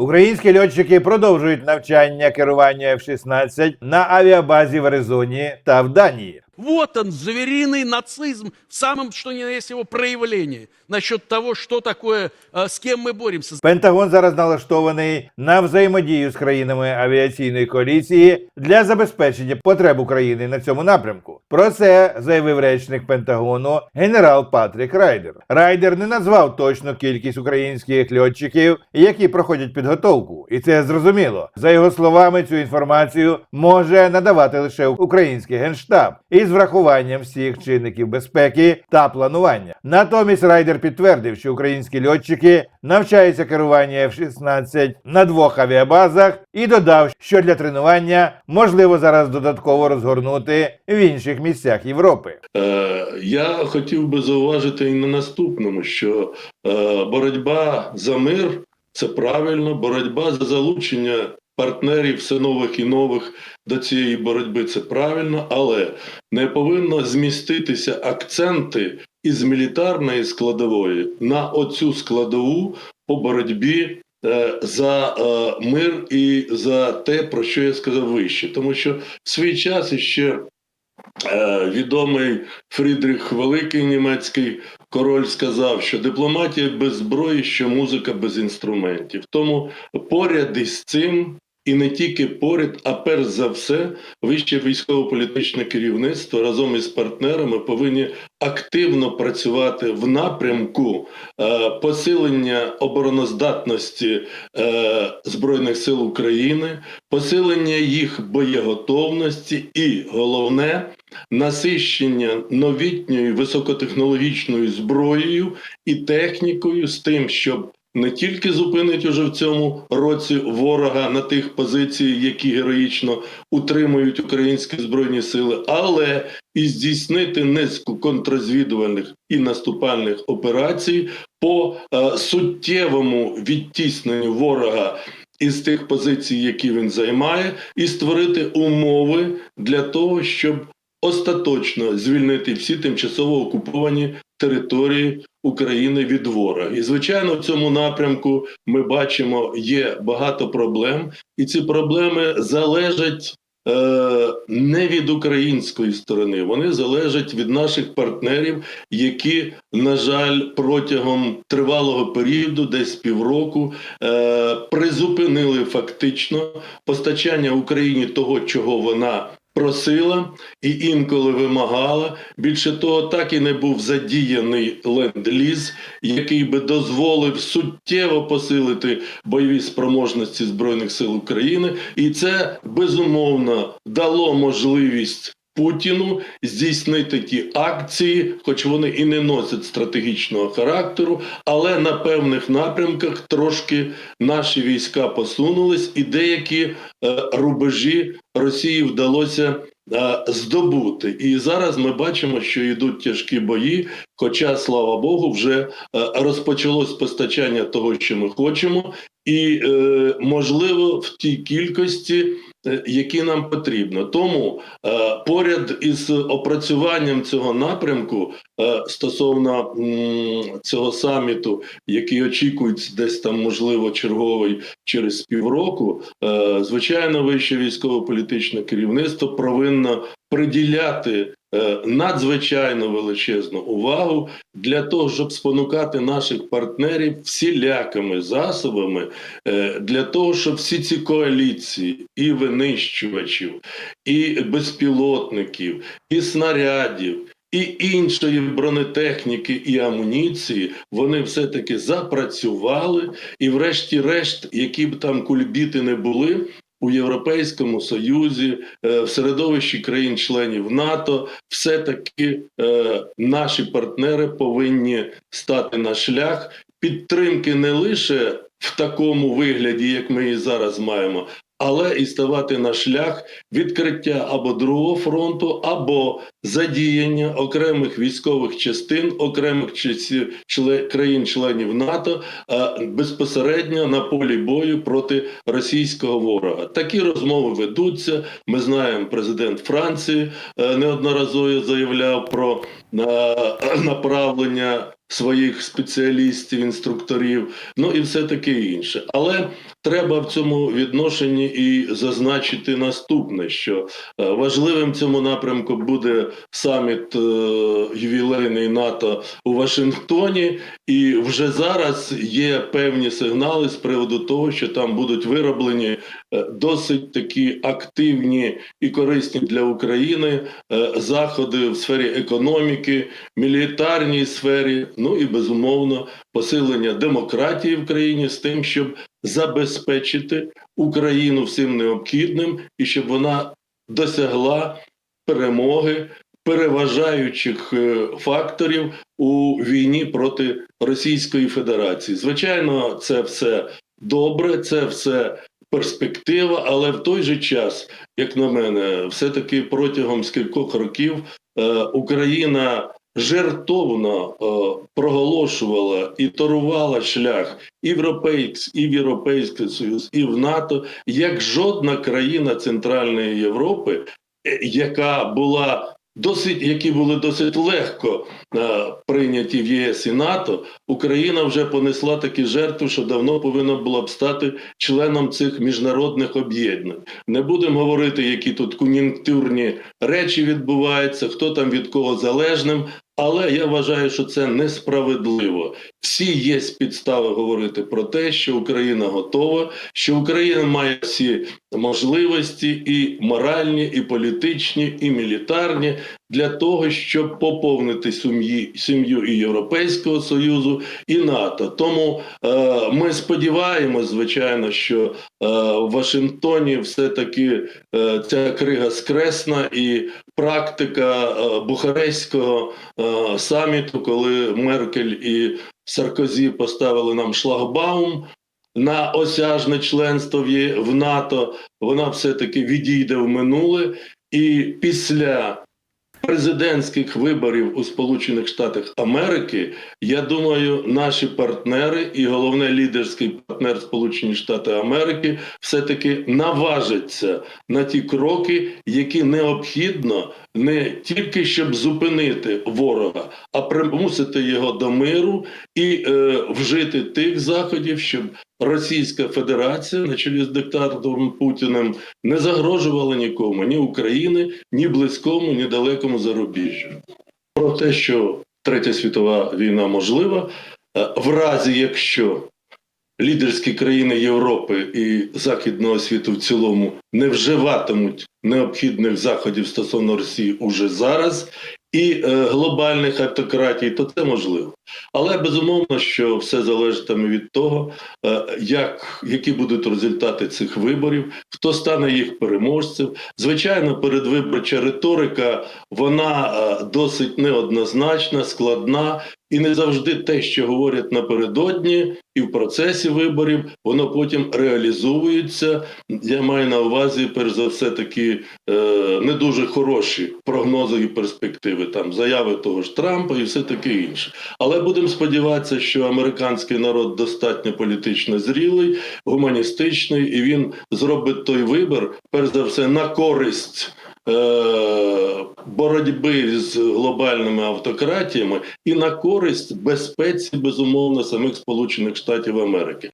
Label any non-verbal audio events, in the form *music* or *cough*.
Українські льотчики продовжують навчання керування F-16 на авіабазі в Аризоні та в Данії. Вот он, звериный нацизм в самом, что ни на есть его проявлении. Насчет того, что такое, э, с кем мы боремся. Пентагон зараз налаштований на взаємодію з країнами авіаційної коаліції для забезпечення потреб України на цьому напрямку. Про це заявив речник Пентагону генерал Патрік Райдер. Райдер не назвав точну кількість українських льотчиків, які проходять підготовку, і це зрозуміло. За його словами, цю інформацію може надавати лише український генштаб із врахуванням всіх чинників безпеки та планування. Натомість Райдер підтвердив, що українські льотчики навчаються керуванню F-16 на двох авіабазах і додав, що для тренування можливо зараз додатково розгорнути в інших місцях Європи. Е, Я хотів би зауважити і на наступному, що е, боротьба за мир це правильно, боротьба за залучення партнерів все нових і нових до цієї боротьби це правильно, але не повинно зміститися акценти із мілітарної складової на оцю складову по боротьбі е, за е, мир і за те, про що я сказав вище. Тому що в свій час іще відомий Фрідріх Великий німецький король сказав, що дипломатія без зброї, що музика без інструментів. Тому поряд із цим. І не тільки поряд, а перш за все, вище військово-політичне керівництво разом із партнерами повинні активно працювати в напрямку е, посилення обороноздатності е, Збройних сил України, посилення їх боєготовності і головне насищення новітньою високотехнологічною зброєю і технікою з тим, щоб не тільки зупинить уже в цьому році ворога на тих позиціях, які героїчно утримують українські збройні сили, але і здійснити низку контррозвідувальних і наступальних операцій по е, суттєвому відтісненню ворога із тих позицій, які він займає, і створити умови для того, щоб остаточно звільнити всі тимчасово окуповані території України від ворога. І звичайно, в цьому напрямку ми бачимо є багато проблем, і ці проблеми залежать. е, Не від української сторони, вони залежать від наших партнерів, які, на жаль, протягом тривалого періоду, десь півроку, е, призупинили фактично постачання Україні того, чого вона просила і інколи вимагала. Більше того, так і не був задіяний ленд-ліз, який би дозволив суттєво посилити бойові спроможності Збройних сил України, і це безумовно дало можливість. Путіну здійснити ті акції, хоч вони і не носять стратегічного характеру, але на певних напрямках трошки наші війська посунулись, і деякі е, рубежі Росії вдалося е, здобути. І зараз ми бачимо, що йдуть тяжкі бої. Хоча, слава Богу, вже е, розпочалось постачання того, що ми хочемо, і е, можливо в тій кількості. Е, Які нам потрібно, тому е, поряд із опрацюванням цього напрямку е, стосовно м, цього саміту, який очікують десь там, можливо, черговий через півроку, е, звичайно, вище військово-політичне керівництво повинно приділяти е, надзвичайно величезну увагу для того, щоб спонукати наших партнерів всілякими засобами, е, для того, щоб всі ці коаліції і винищувачів, і безпілотників, і снарядів. І іншої бронетехніки і амуніції вони все-таки запрацювали, і, врешті-решт, які б там кульбіти не були, у Європейському Союзі, е, в середовищі країн-членів НАТО, все-таки е, наші партнери повинні стати на шлях підтримки не лише в такому вигляді, як ми її зараз маємо, але і ставати на шлях відкриття або другого фронту, або задіяння окремих військових частин, окремих часів чле- країн-членів НАТО безпосередньо на полі бою проти російського ворога. Такі розмови ведуться. Ми знаємо, президент Франції е, неодноразово заявляв про е, *clears throat* направлення своїх спеціалістів, інструкторів, ну і все таке інше. Але треба в цьому відношенні і зазначити наступне: що е, важливим цьому напрямку буде саміт е, ювілейний НАТО у Вашингтоні, і вже зараз є певні сигнали з приводу того, що там будуть вироблені е, досить такі активні і корисні для України е, заходи в сфері економіки, мілітарній сфері, ну і безумовно посилення демократії в країні з тим, щоб забезпечити Україну всім необхідним і щоб вона досягла перемоги переважаючих е, факторів у війні проти Російської Федерації. Звичайно, це все добре, це все перспектива, але в той же час, як на мене, все-таки протягом скількох років е, Україна жертовно е, проголошувала і торувала шлях і і в Європейський Союз, і в НАТО, як жодна країна Центральної Європи, яка була досить, які були досить легко е, прийняті в ЄС і НАТО, Україна вже понесла такі жертви, що давно повинна була б стати членом цих міжнародних об'єднань. Не будемо говорити, які тут кон'юнктурні речі відбуваються, хто там від кого залежним. Але я вважаю, що це несправедливо. Всі є підстави говорити про те, що Україна готова, що Україна має всі можливості, і моральні, і політичні, і мілітарні для того, щоб поповнити сім'ю і Європейського союзу, і НАТО. Тому е, ми сподіваємось, звичайно, що е, в Вашингтоні все-таки е, ця крига скресна і практика е, Бухарестського е, саміту, коли Меркель і Саркозі поставили нам шлагбаум. На осяжне членство в НАТО вона все-таки відійде в минуле, і після президентських виборів у Сполучених Штатах Америки, я думаю, наші партнери і головне лідерський партнер Сполучені Штати Америки все-таки наважаться на ті кроки, які необхідно не тільки щоб зупинити ворога, а примусити його до миру і е, вжити тих заходів, щоб Російська Федерація на чолі з диктатором Путіним не загрожувала нікому, ні Україні, ні близькому, ні далекому зарубіжжю. Про те, що Третя світова війна можлива, е, в разі якщо лідерські країни Європи і Західного світу в цілому не вживатимуть необхідних заходів стосовно Росії уже зараз. І е, глобальних автократій, то це можливо. Але безумовно, що все залежатиме від того, е, як, які будуть результати цих виборів, хто стане їх переможцем. Звичайно, передвиборча риторика вона е, досить неоднозначна, складна, і не завжди те, що говорять напередодні, і в процесі виборів, воно потім реалізовується. Я маю на увазі, перш за все, такі е, не дуже хороші прогнози і перспективи, там заяви того ж Трампа і все таке інше. Але будемо сподіватися, що американський народ достатньо політично зрілий, гуманістичний, і він зробить той вибір, перш за все, на користь. Е, Боротьби з глобальними автократіями і на користь безпеці, безумовно, самих Сполучених Штатів Америки.